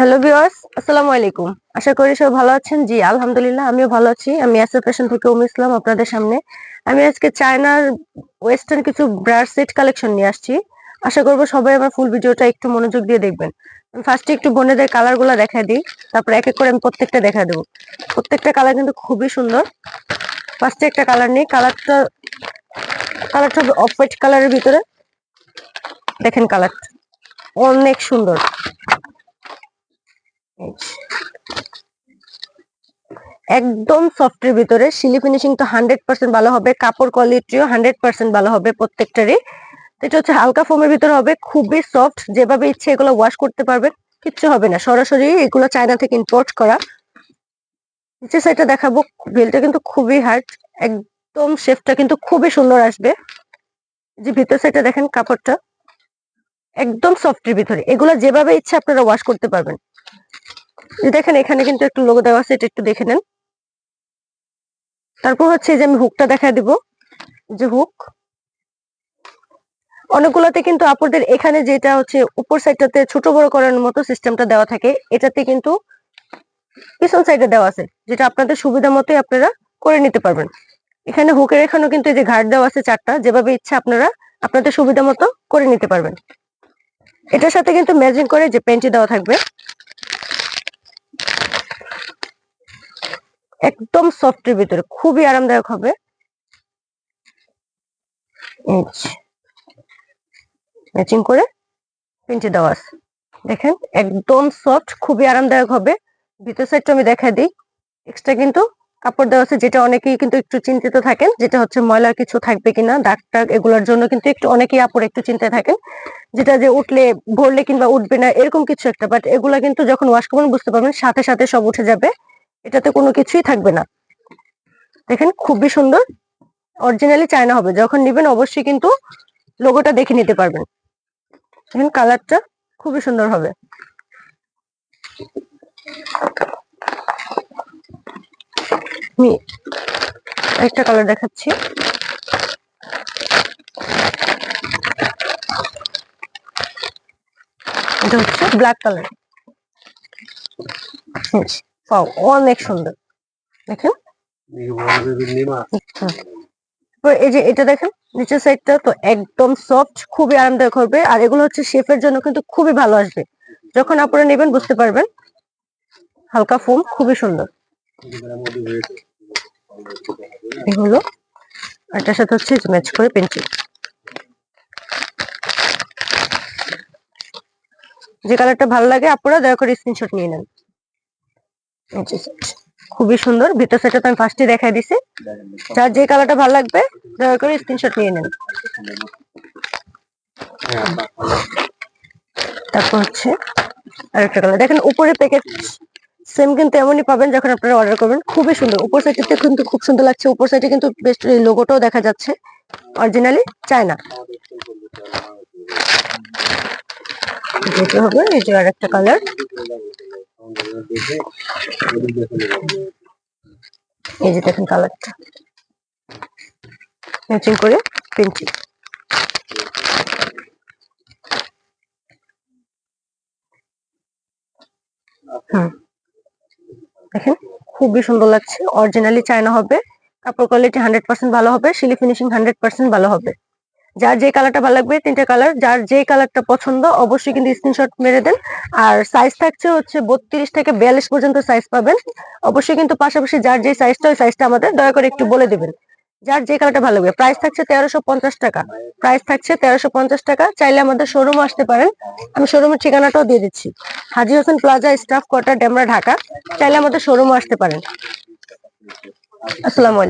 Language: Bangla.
হ্যালো ভিউয়ার্স আসসালামু আলাইকুম আশা করি সবাই ভালো আছেন। জি, আলহামদুলিল্লাহ, আমিও ভালো আছি। আমি ফ্যাশন থেকে উম ইসলাম আপনাদের সামনে। আমি আজকে চায়নার ওয়েস্টার্ন কিছু ব্রাশ সেট কালেকশন নিয়ে আসছি। আশা করব সবাই আমার ফুল ভিডিওটা একটু মনোযোগ দিয়ে দেখবেন। ফার্স্টে একটু বোনেদের কালারগুলা দেখা দিই। তারপর এক এক করে আমি প্রত্যেকটা দেখা দেবো। প্রত্যেকটা কালার কিন্তু খুবই সুন্দর। ফার্স্টে একটা কালার নেই। কালারটা কালারটা হবে অফ হোয়াইট কালারের ভিতরে। দেখেন কালারটা অনেক সুন্দর। একদম সফটের ভিতরে। শিলি ফিনিশিং তো হান্ড্রেড পার্সেন্ট ভালো হবে, কাপড় কোয়ালিটিও হান্ড্রেড পার্সেন্ট ভালো হবে প্রত্যেকটারই। এটা হচ্ছে হালকা ফোমের ভিতরে হবে, খুবই সফট যেভাবে ইচ্ছে এগুলো ওয়াশ করতে পারবেন কিচ্ছু হবে না। সরাসরি এগুলো চায়না থেকে ইম্পোর্ট করা। নিচে সাইডটা দেখাবো বেলটা কিন্তু খুবই হার্ড একদম শেফটা কিন্তু খুবই সুন্দর আসবে। যে ভিতর সাইডটা দেখেন কাপড়টা, একদম সফটের ভিতরে। এগুলো যেভাবে ইচ্ছে আপনারা ওয়াশ করতে পারবেন। দেখেন, এখানে কিন্তু একটু লোগো দেওয়া আছে, এটা একটু দেখে নেন। তারপর হচ্ছে যে আমি হুকটা দেখা দিব, যে হুক অনেকগুলোতে কিন্তু আপুদের এখানে যেটা হচ্ছে উপর সাইডটাতে ছোট বড় করার মতো সিস্টেমটা দেওয়া থাকে, এটাতে কিন্তু পিছন সাইডে দেওয়া আছে, যেটা আপনাদের সুবিধা মতোই আপনারা করে নিতে পারবেন। এখানে হুকের এখানেও কিন্তু এই যে ঘাট দেওয়া আছে চারটা, যেভাবে ইচ্ছা আপনারা আপনাদের সুবিধা মতো করে নিতে পারবেন। এটার সাথে কিন্তু ম্যাচিং করে যে পেন্টি দেওয়া থাকবে। একদম সফটের ভিতরে, খুবই আরামদায়ক হবে। ম্যাচিং করে প্রিন্টে দেওয়া আছে। দেখেন, একদম সফট খুবই আরামদায়ক হবে। ভিতর সাইডটা আমি দেখা দিই। এক্সট্রা কিন্তু কাপড় দেওয়া আছে, যেটা অনেকেই কিন্তু একটু চিন্তিত থাকেন, যেটা হচ্ছে ময়লার কিছু থাকবে কিনা, দাগ টাগ এগুলোর জন্য কিন্তু একটু অনেকেই আপুর একটু চিন্তায় থাকেন। যেটা যে উঠলে, ভরলে কিংবা উঠবে না, এরকম কিছু একটা বাট এগুলা কিন্তু যখন ওয়াশ করবেন, বুঝতে পারবেন, সাথে সাথে সব উঠে যাবে। এটাতে কোনো কিছুই থাকবে না। দেখেন, খুবই সুন্দর। অরিজিনালি চায়না হবে। যখন নিবেন, অবশ্যই কিন্তু লোগোটা দেখে নিতে পারবেন। দেখেন কালারটা খুবই সুন্দর হবে। একটা কালার দেখাচ্ছি। এটা হচ্ছে ব্ল্যাক কালার অনেক সুন্দর। দেখেন। এবার এই যে এটা দেখেন, নিচের সাইডটা তো একদম সফট খুবই আরামদায়ক হবে। আর এগুলো হচ্ছে শেফের জন্য কিন্তু খুবই ভালো আসবে। যখন আপনারা নেবেন, বুঝতে পারবেন। হালকা ফোম খুবই সুন্দর। এগুলো এটার সাথে হচ্ছে ম্যাচ করে পেন্সিল যে কালারটা ভালো লাগে, আপনারা দয়া করে স্ক্রিনশট নিয়ে নেন। খুবই সুন্দর। ভিতর সেটা তো আমি ফার্স্টে দেখাই দিছি। যার যে কালারটা ভালো লাগবে, দয়া করে স্ক্রিনশট নিয়ে নেন। তারপর হচ্ছে আরেকটা কালার দেখেন উপরে প্যাকেট সেম কিন্তু এমনই পাবেন যখন আপনারা অর্ডার করবেন। খুবই সুন্দর। উপর সাইডে কিন্তু খুব সুন্দর লাগছে। উপর সাইডে কিন্তু বেশ লোগোটাও দেখা যাচ্ছে। অরিজিনালি চায়না যেটা হবে, এই যে আরেকটা কালার এই যে কালারটা ম্যাচিং করে পেন্সিল হুম। দেখেন, খুবই সুন্দর লাগছে। অরিজিনালি চায়না হবে, কাপড় কোয়ালিটি হান্ড্রেড পার্সেন্ট ভালো হবে সিলি ফিনিশিং হান্ড্রেড পার্সেন্ট ভালো হবে। যার যে কালারটা ভালো লাগবে, তিনটা কালার যার যে কালারটা পছন্দ, অবশ্যই কিন্তু স্ক্রিনশট মেরে দেন। আর সাইজ থাকছে হচ্ছে বত্রিশ থেকে বিয়াল্লিশ পর্যন্ত সাইজ পাবেন। অবশ্যই কিন্তু পাশাপাশি যার যে সাইজটা ওই সাইজটা আমাদের দয়া করে একটু বলে দিবেন। যার যে কালারটা ভালো লাগবে প্রাইস থাকছে তেরোশো পঞ্চাশ টাকা। প্রাইস থাকছে তেরোশো পঞ্চাশ টাকা, চাইলে আমাদের শোরুম আসতে পারেন। আমি শোরুমের ঠিকানাটাও দিয়ে দিচ্ছি। Haji Hossain plaza, staff quarter, Demra, Dhaka. চাইলে আমাদের শোরুমও আসতে পারেন। আসসালামু আলাইকুম।